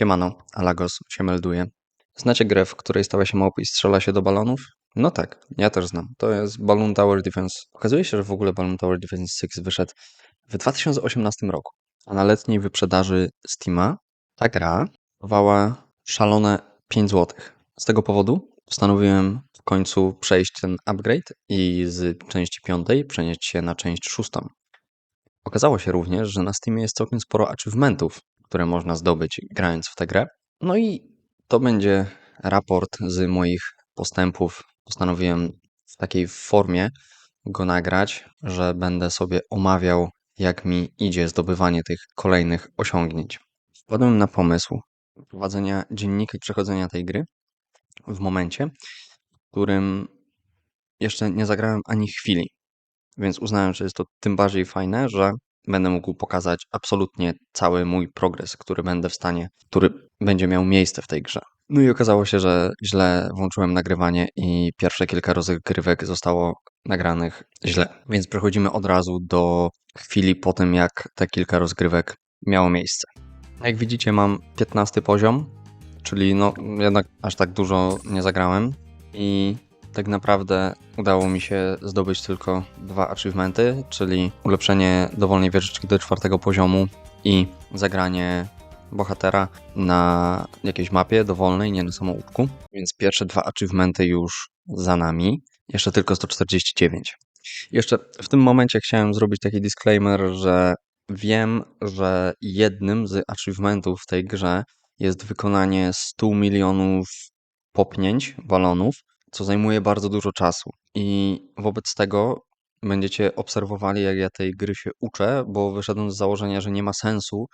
Siemano, Alagos się melduje. Znacie grę, w której stawia się małpy i strzela się do balonów? No tak, ja też znam. To jest Balloon Tower Defense. Okazuje się, że w ogóle Balloon Tower Defense 6 wyszedł w 2018 roku. A na letniej wyprzedaży Steama ta gra kosztowała szalone 5 zł. Z tego powodu postanowiłem w końcu przejść ten upgrade i z części piątej przenieść się na część szóstą. Okazało się również, że na Steamie jest całkiem sporo achievementów, które można zdobyć grając w tę grę. No i to będzie raport z moich postępów. Postanowiłem w takiej formie go nagrać, że będę sobie omawiał, jak mi idzie zdobywanie tych kolejnych osiągnięć. Wpadłem na pomysł prowadzenia dziennika i przechodzenia tej gry w momencie, w którym jeszcze nie zagrałem ani chwili. Więc uznałem, że jest to tym bardziej fajne, że będę mógł pokazać absolutnie cały mój progres, który będę w stanie, który będzie miał miejsce w tej grze. No i okazało się, że źle włączyłem nagrywanie i pierwsze kilka rozgrywek zostało nagranych źle. Więc przechodzimy od razu do chwili po tym, jak te kilka rozgrywek miało miejsce. Jak widzicie, mam 15 poziom, czyli no jednak aż tak dużo nie zagrałem i tak naprawdę udało mi się zdobyć tylko dwa achievementy, czyli ulepszenie dowolnej wieżyczki do czwartego poziomu i zagranie bohatera na jakiejś mapie dowolnej, nie na samoupku. Więc pierwsze dwa achievementy już za nami. Jeszcze tylko 149. Jeszcze w tym momencie chciałem zrobić taki disclaimer, że wiem, że jednym z achievementów w tej grze jest wykonanie 100 milionów popnięć balonów, co zajmuje bardzo dużo czasu. I wobec tego będziecie obserwowali, jak ja tej gry się uczę, bo wyszedłem z założenia, że nie ma sensu,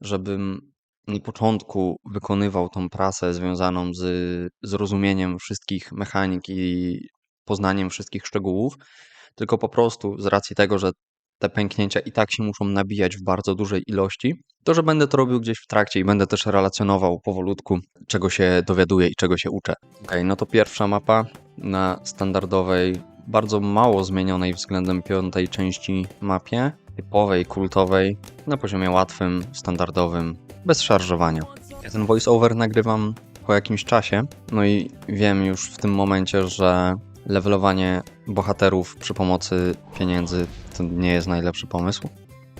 żebym na początku wykonywał tą pracę związaną z zrozumieniem wszystkich mechanik i poznaniem wszystkich szczegółów, tylko po prostu z racji tego, że te pęknięcia i tak się muszą nabijać w bardzo dużej ilości, to że będę to robił gdzieś w trakcie i będę też relacjonował powolutku, czego się dowiaduję i czego się uczę. Ok, no to pierwsza mapa na standardowej, bardzo mało zmienionej względem piątej części mapie, typowej, kultowej, na poziomie łatwym, standardowym, bez szarżowania. Ja ten voice-over nagrywam po jakimś czasie, no i wiem już w tym momencie, że levelowanie bohaterów przy pomocy pieniędzy to nie jest najlepszy pomysł.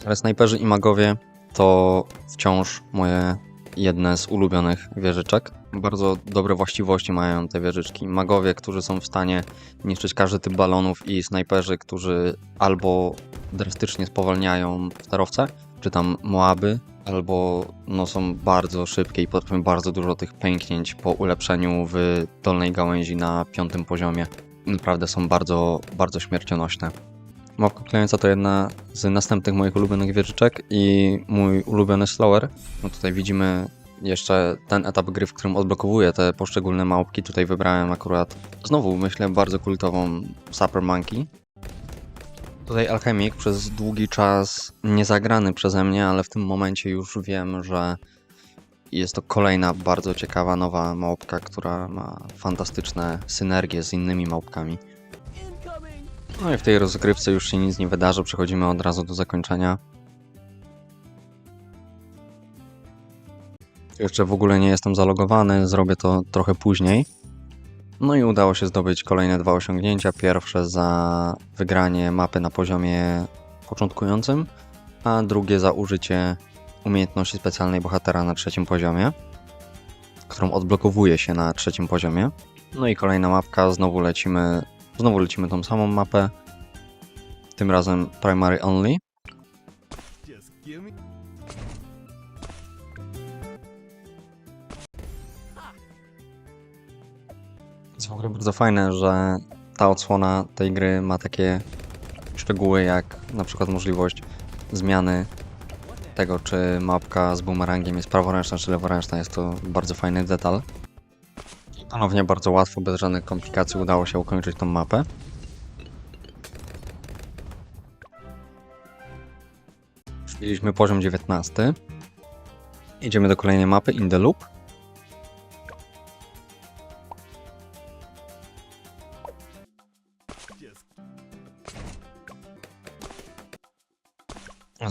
Ale snajperzy i magowie to wciąż moje jedne z ulubionych wieżyczek. Bardzo dobre właściwości mają te wieżyczki. Magowie, którzy są w stanie niszczyć każdy typ balonów i snajperzy, którzy albo drastycznie spowalniają sterowce, czy tam Moaby, albo no, są bardzo szybkie i potrafią bardzo dużo tych pęknięć po ulepszeniu w dolnej gałęzi na piątym poziomie. Naprawdę są bardzo, bardzo śmiercionośne. Małpka klejąca to jedna z następnych moich ulubionych wieżyczek i mój ulubiony slower. No tutaj widzimy jeszcze ten etap gry, w którym odblokowuję te poszczególne małpki. Tutaj wybrałem akurat znowu, myślę, bardzo kultową Super Monkey. Tutaj Alchemik przez długi czas nie zagrany przeze mnie, ale w tym momencie już wiem, że jest to kolejna bardzo ciekawa nowa małpka, która ma fantastyczne synergie z innymi małpkami. No i w tej rozgrywce już się nic nie wydarzy, przechodzimy od razu do zakończenia. Jeszcze w ogóle nie jestem zalogowany, zrobię to trochę później. No i udało się zdobyć kolejne dwa osiągnięcia. Pierwsze za wygranie mapy na poziomie początkującym, a drugie za użycie umiejętności specjalnej bohatera na trzecim poziomie, którą odblokowuje się na trzecim poziomie. No i kolejna mapka, znowu lecimy, znowu lecimy tą samą mapę, tym razem Primary Only. Jest w ogóle bardzo fajne, że ta odsłona tej gry ma takie szczegóły jak na przykład możliwość zmiany tego, czy mapka z bumerangiem jest praworęczna czy leworęczna. Jest to bardzo fajny detal. Ponownie bardzo łatwo, bez żadnych komplikacji udało się ukończyć tą mapę. Mieliśmy poziom 19. Idziemy do kolejnej mapy, In the Loop.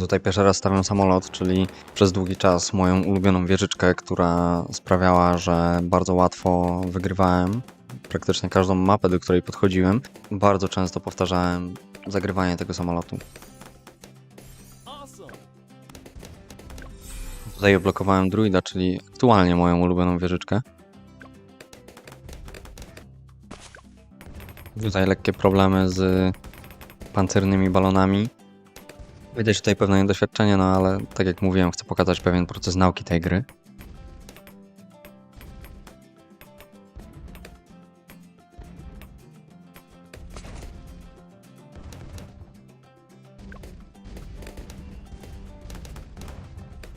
Tutaj pierwszy raz stawiam samolot, czyli przez długi czas moją ulubioną wieżyczkę, która sprawiała, że bardzo łatwo wygrywałem praktycznie każdą mapę, do której podchodziłem. Bardzo często powtarzałem zagrywanie tego samolotu. Tutaj oblokowałem druida, czyli aktualnie moją ulubioną wieżyczkę. Tutaj lekkie problemy z pancernymi balonami. Widać tutaj pewne niedoświadczenie, no ale tak jak mówiłem, chcę pokazać pewien proces nauki tej gry.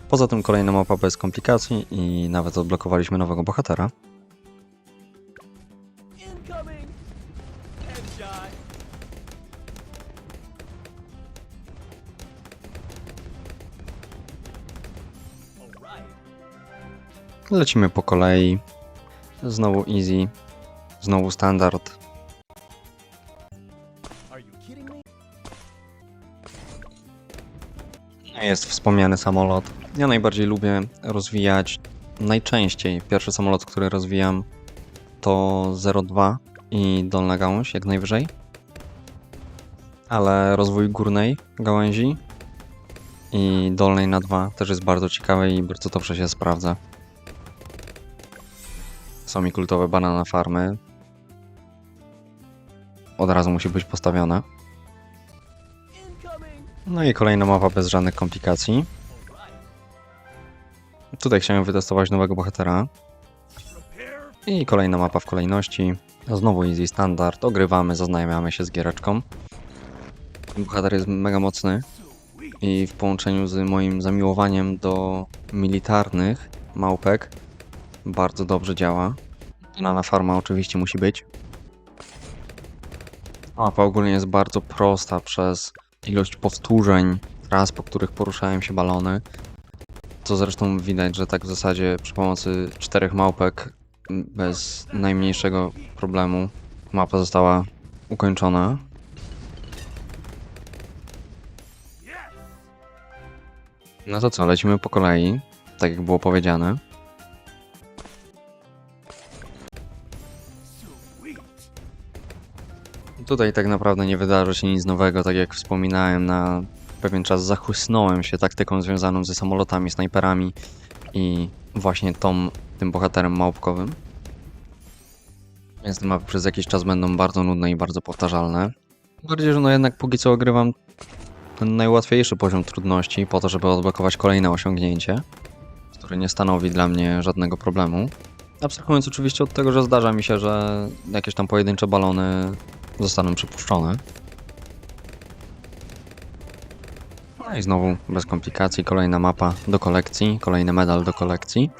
Poza tym kolejna mapa bez komplikacji i nawet odblokowaliśmy nowego bohatera. Lecimy po kolei. Znowu easy. Znowu standard. Jest wspomniany samolot. Ja najbardziej lubię rozwijać najczęściej. Pierwszy samolot, który rozwijam to 02 i dolna gałąź, jak najwyżej. Ale rozwój górnej gałęzi i dolnej na 2 też jest bardzo ciekawy i bardzo dobrze się sprawdza. Są mi kultowe banana farmy. Od razu musi być postawione. No i kolejna mapa bez żadnych komplikacji. Tutaj chciałem wytestować nowego bohatera. I kolejna mapa w kolejności. Znowu easy standard. Ogrywamy, zaznajamiamy się z giereczką. Bohater jest mega mocny. I w połączeniu z moim zamiłowaniem do militarnych małpek bardzo dobrze działa. Banana farma oczywiście musi być. Mapa ogólnie jest bardzo prosta przez ilość powtórzeń tras, po których poruszają się balony. Co zresztą widać, że tak w zasadzie przy pomocy czterech małpek bez najmniejszego problemu mapa została ukończona. No to co, lecimy po kolei, tak jak było powiedziane. Tutaj tak naprawdę nie wydarzy się nic nowego, tak jak wspominałem, na pewien czas zachłysnąłem się taktyką związaną ze samolotami, snajperami i właśnie tą, tym bohaterem małpkowym. Więc te mapy przez jakiś czas będą bardzo nudne i bardzo powtarzalne. Bardziej, że no jednak póki co ogrywam ten najłatwiejszy poziom trudności po to, żeby odblokować kolejne osiągnięcie, które nie stanowi dla mnie żadnego problemu. Abstrahując oczywiście od tego, że zdarza mi się, że jakieś tam pojedyncze balony zostaną przypuszczone. No i znowu bez komplikacji, kolejna mapa do kolekcji, kolejny medal do kolekcji.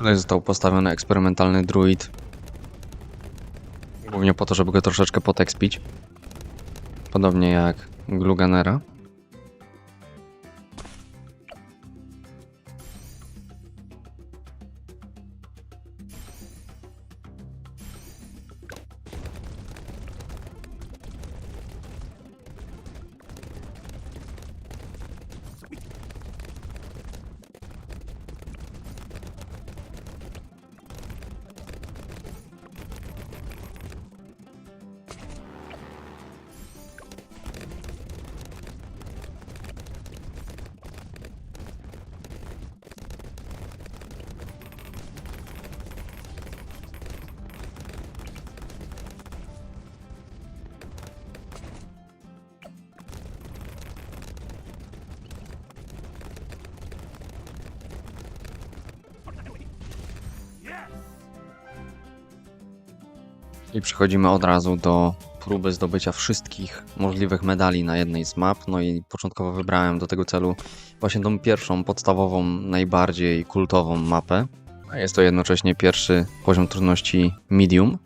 Tutaj został postawiony eksperymentalny druid. Głównie po to, żeby go troszeczkę potekspić. Podobnie jak Gluganera. I przechodzimy od razu do próby zdobycia wszystkich możliwych medali na jednej z map. No i początkowo wybrałem do tego celu właśnie tą pierwszą, podstawową, najbardziej kultową mapę. A jest to jednocześnie pierwszy poziom trudności medium.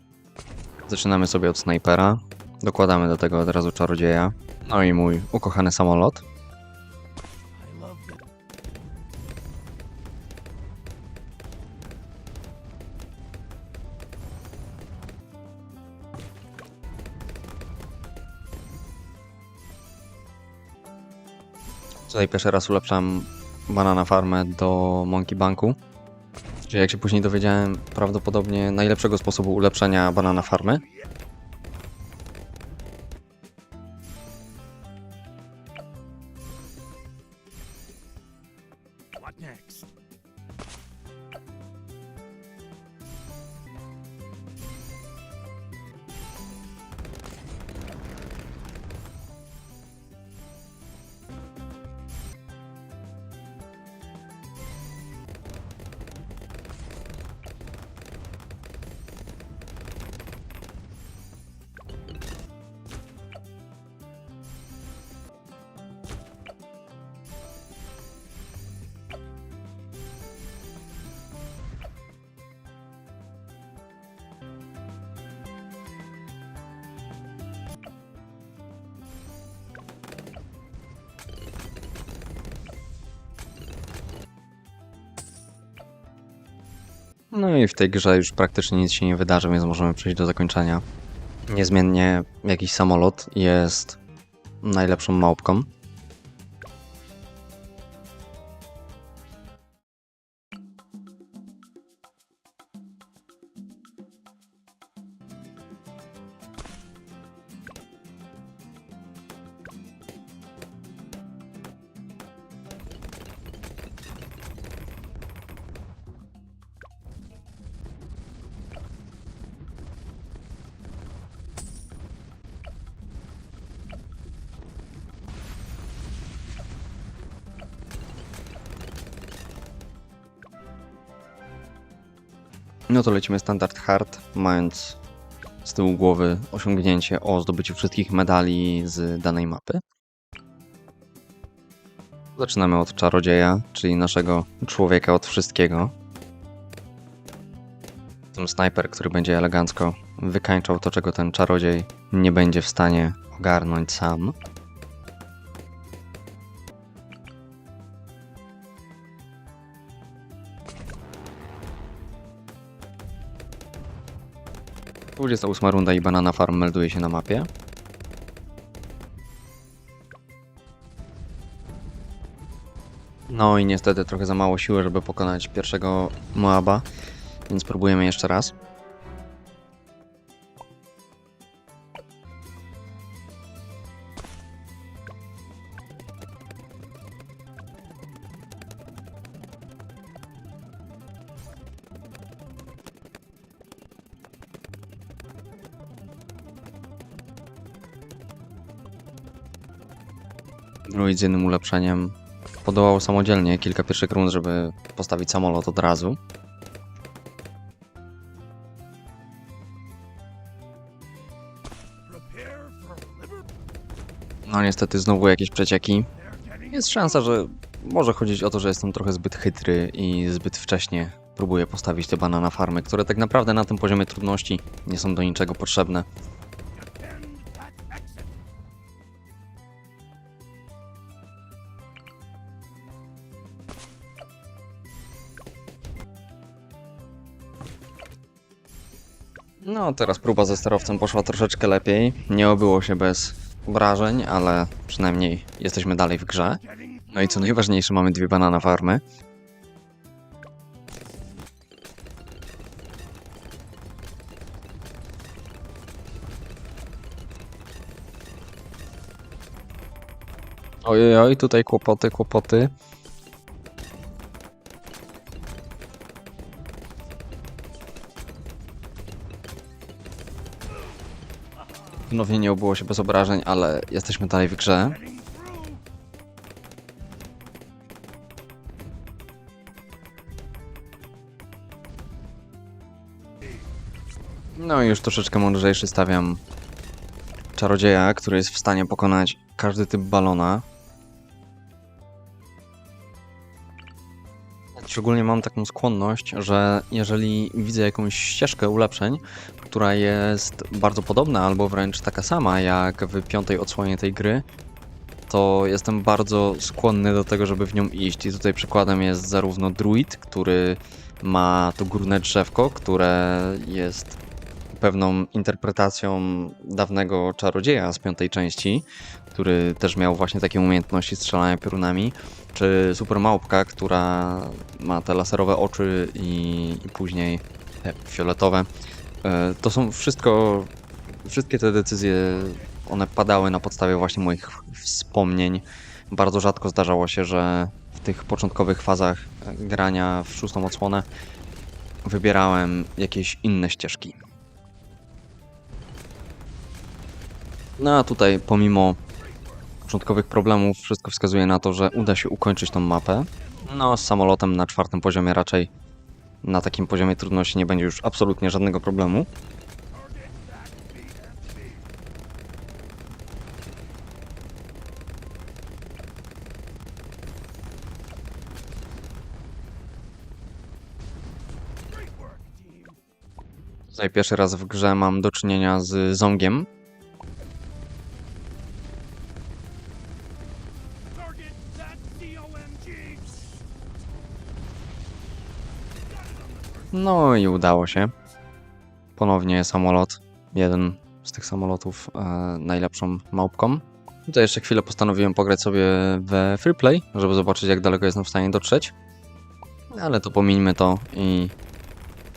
Zaczynamy sobie od snajpera. Dokładamy do tego od razu czarodzieja. No i mój ukochany samolot. Tutaj pierwszy raz ulepszam banana farmę do Monkey Banku. Czyli jak się później dowiedziałem, prawdopodobnie najlepszego sposobu ulepszenia banana farmy. No i w tej grze już praktycznie nic się nie wydarzy, więc możemy przejść do zakończenia. Niezmiennie jakiś samolot jest najlepszą małpką. No to lecimy standard hard, mając z tyłu głowy osiągnięcie o zdobyciu wszystkich medali z danej mapy. Zaczynamy od czarodzieja, czyli naszego człowieka od wszystkiego. Ten snajper, który będzie elegancko wykańczał to, czego ten czarodziej nie będzie w stanie ogarnąć sam. Dwudziesta ósma runda i Banana Farm melduje się na mapie. No i niestety trochę za mało siły, żeby pokonać pierwszego Moaba, więc próbujemy jeszcze raz. Druid z jednym ulepszeniem podołał samodzielnie kilka pierwszych rund, żeby postawić samolot od razu. No niestety znowu jakieś przecieki. Jest szansa, że może chodzić o to, że jestem trochę zbyt chytry i zbyt wcześnie próbuję postawić te banana farmy, które tak naprawdę na tym poziomie trudności nie są do niczego potrzebne. No, teraz próba ze sterowcem poszła troszeczkę lepiej. Nie obyło się bez obrażeń, ale przynajmniej jesteśmy dalej w grze. No i co najważniejsze, mamy dwie banana farmy. Ojej, oj, tutaj kłopoty, kłopoty. Ponownie nie obyło się bez obrażeń, ale jesteśmy dalej w grze. No i już troszeczkę mądrzejszy stawiam czarodzieja, który jest w stanie pokonać każdy typ balona. Szczególnie mam taką skłonność, że jeżeli widzę jakąś ścieżkę ulepszeń, która jest bardzo podobna albo wręcz taka sama jak w piątej odsłonie tej gry, to jestem bardzo skłonny do tego, żeby w nią iść. I tutaj przykładem jest zarówno druid, który ma to górne drzewko, które jest pewną interpretacją dawnego czarodzieja z piątej części, który też miał właśnie takie umiejętności strzelania piorunami, czy super małpka, która ma te laserowe oczy i, i później fioletowe. E, To są wszystko, wszystkie te decyzje, one padały na podstawie właśnie moich wspomnień. Bardzo rzadko zdarzało się, że w tych początkowych fazach grania w szóstą odsłonę wybierałem jakieś inne ścieżki. No a tutaj pomimo początkowych problemów wszystko wskazuje na to, że uda się ukończyć tą mapę. No z samolotem na czwartym poziomie raczej na takim poziomie trudności nie będzie już absolutnie żadnego problemu. Tutaj pierwszy raz w grze mam do czynienia z zongiem. No i udało się. Ponownie samolot. Jeden z tych samolotów e, najlepszą małpką. Tutaj jeszcze chwilę postanowiłem pograć sobie we freeplay, żeby zobaczyć jak daleko jestem w stanie dotrzeć. Ale to pomińmy to i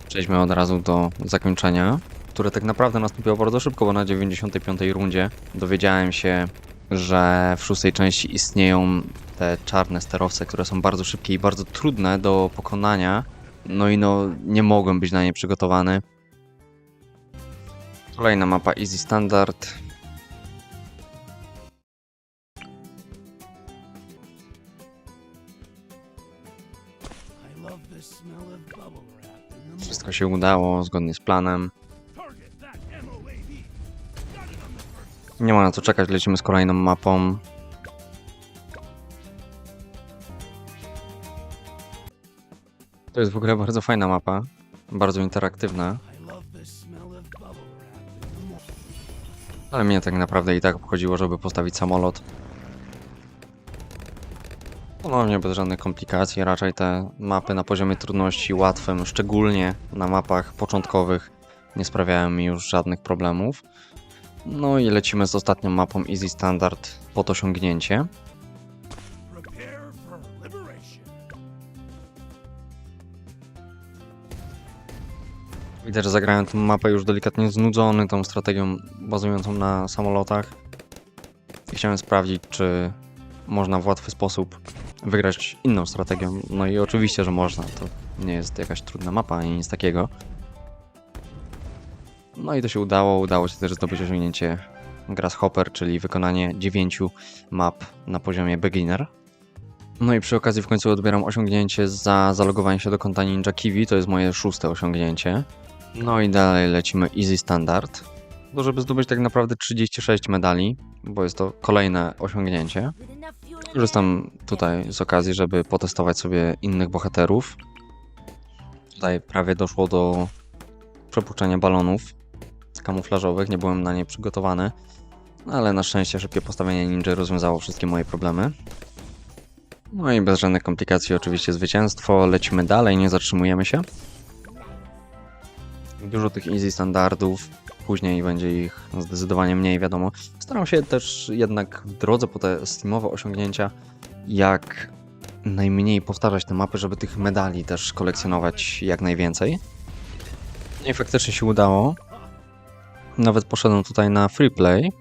przejdźmy od razu do zakończenia, które tak naprawdę nastąpiło bardzo szybko, bo na 95 rundzie dowiedziałem się, że w szóstej części istnieją te czarne sterowce, które są bardzo szybkie i bardzo trudne do pokonania. No i no, nie mogłem być na nie przygotowany. Kolejna mapa Easy Standard. Wszystko się udało zgodnie z planem. Nie ma na co czekać, lecimy z kolejną mapą. To jest w ogóle bardzo fajna mapa, bardzo interaktywna, ale mnie tak naprawdę i tak obchodziło, żeby postawić samolot. Ponownie bez żadnych komplikacji, raczej te mapy na poziomie trudności łatwym, szczególnie na mapach początkowych, nie sprawiają mi już żadnych problemów. No i lecimy z ostatnią mapą Easy Standard pod osiągnięcie. Widać, że zagrałem tę mapę już delikatnie znudzony tą strategią bazującą na samolotach. I chciałem sprawdzić, czy można w łatwy sposób wygrać inną strategią. No i oczywiście, że można. To nie jest jakaś trudna mapa ani nic takiego. No i to się udało. Udało się też zdobyć osiągnięcie Grasshopper, czyli wykonanie 9 map na poziomie beginner. No i przy okazji w końcu odbieram osiągnięcie za zalogowanie się do konta Ninja Kiwi. To jest moje szóste osiągnięcie. No i dalej lecimy Easy Standard. To żeby zdobyć tak naprawdę 36 medali, bo jest to kolejne osiągnięcie. Korzystam tutaj z okazji, żeby potestować sobie innych bohaterów. Tutaj prawie doszło do przepuszczenia balonów kamuflażowych, nie byłem na nie przygotowany, no ale na szczęście szybkie postawienie ninja rozwiązało wszystkie moje problemy. No i bez żadnych komplikacji oczywiście zwycięstwo, lecimy dalej, nie zatrzymujemy się. Dużo tych easy standardów, później będzie ich zdecydowanie mniej, wiadomo. Staram się też jednak w drodze po te steamowe osiągnięcia jak najmniej powtarzać te mapy, żeby tych medali też kolekcjonować jak najwięcej. No I faktycznie się udało. Nawet poszedłem tutaj na free play.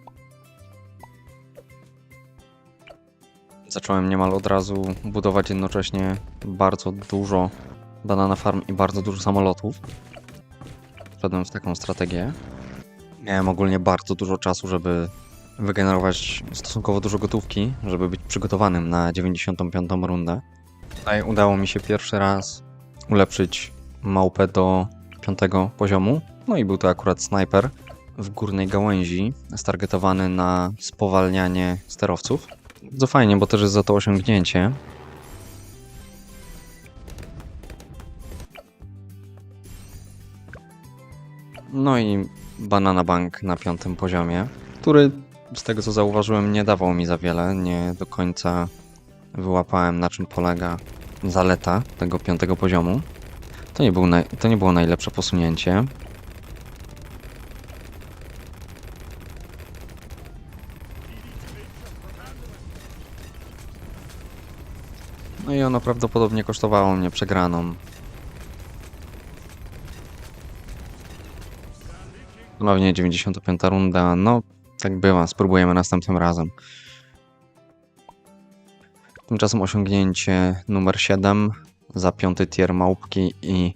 Zacząłem niemal od razu budować jednocześnie bardzo dużo banana farm i bardzo dużo samolotów. Wszedłem w taką strategię. Miałem ogólnie bardzo dużo czasu, żeby wygenerować stosunkowo dużo gotówki, żeby być przygotowanym na 95. rundę. Tutaj udało mi się pierwszy raz ulepszyć małpę do piątego poziomu. No i był to akurat snajper w górnej gałęzi, stargetowany na spowalnianie sterowców. Bardzo fajnie, bo też jest za to osiągnięcie. No i Banana Bank na piątym poziomie, który z tego co zauważyłem nie dawał mi za wiele, nie do końca wyłapałem na czym polega zaleta tego piątego poziomu. To nie, był to nie było najlepsze posunięcie. No i ono prawdopodobnie kosztowało mnie przegraną. Ponownie 95 runda. No, tak bywa. Spróbujemy następnym razem. Tymczasem osiągnięcie numer 7 za piąty tier małpki i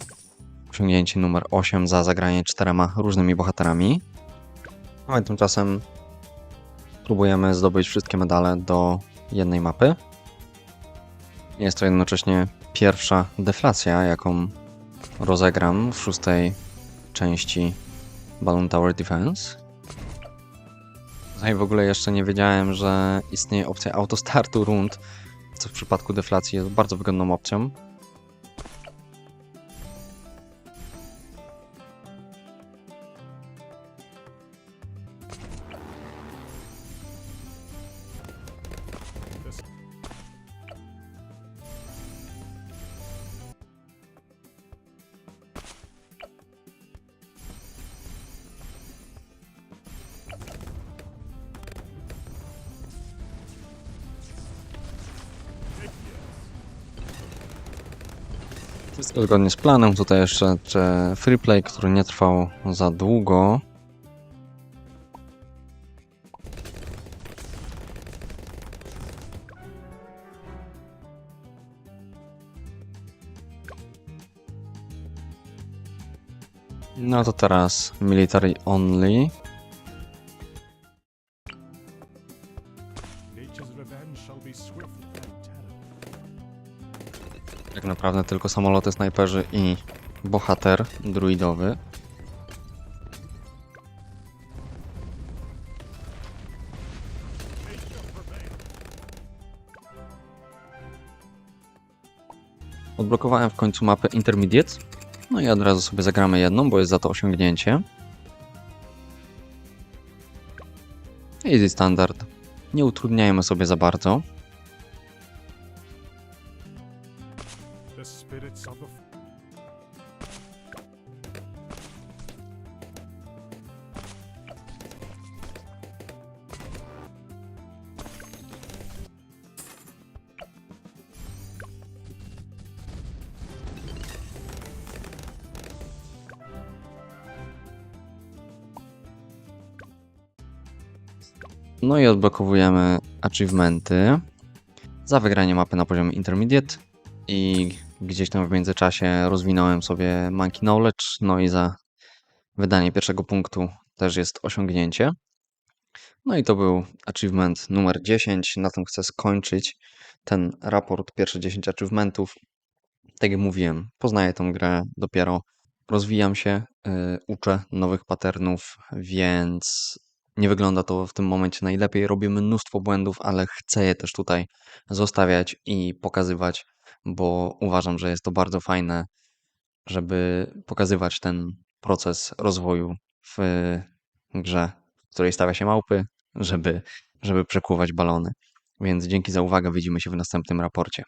osiągnięcie numer 8 za zagranie czterema różnymi bohaterami. No i tymczasem próbujemy zdobyć wszystkie medale do jednej mapy. Jest to jednocześnie pierwsza deflacja, jaką rozegram w szóstej części Balloon Tower Defense. I w ogóle jeszcze nie wiedziałem, że istnieje opcja autostartu rund, co w przypadku deflacji jest bardzo wygodną opcją. Zgodnie z planem. Tutaj jeszcze freeplay, który nie trwał za długo. No to teraz military only. Naprawdę tylko samoloty, snajperzy i bohater druidowy. Odblokowałem w końcu mapę Intermediate. No i od razu sobie zagramy jedną, bo jest za to osiągnięcie. Easy standard. Nie utrudniajmy sobie za bardzo. Odblokowujemy achievementy za wygranie mapy na poziomie intermediate i gdzieś tam w międzyczasie rozwinąłem sobie Monkey Knowledge, no i za wydanie pierwszego punktu też jest osiągnięcie. No i to był achievement numer 10, na tym chcę skończyć ten raport, pierwsze 10 achievementów. Tak jak mówiłem, poznaję tą grę dopiero, rozwijam się, yy, uczę nowych patternów, więc nie wygląda to w tym momencie najlepiej. Robię mnóstwo błędów, ale chcę je też tutaj zostawiać i pokazywać, bo uważam, że jest to bardzo fajne, żeby pokazywać ten proces rozwoju w grze, w której stawia się małpy, żeby, żeby przekuwać balony. Więc dzięki za uwagę, widzimy się w następnym raporcie.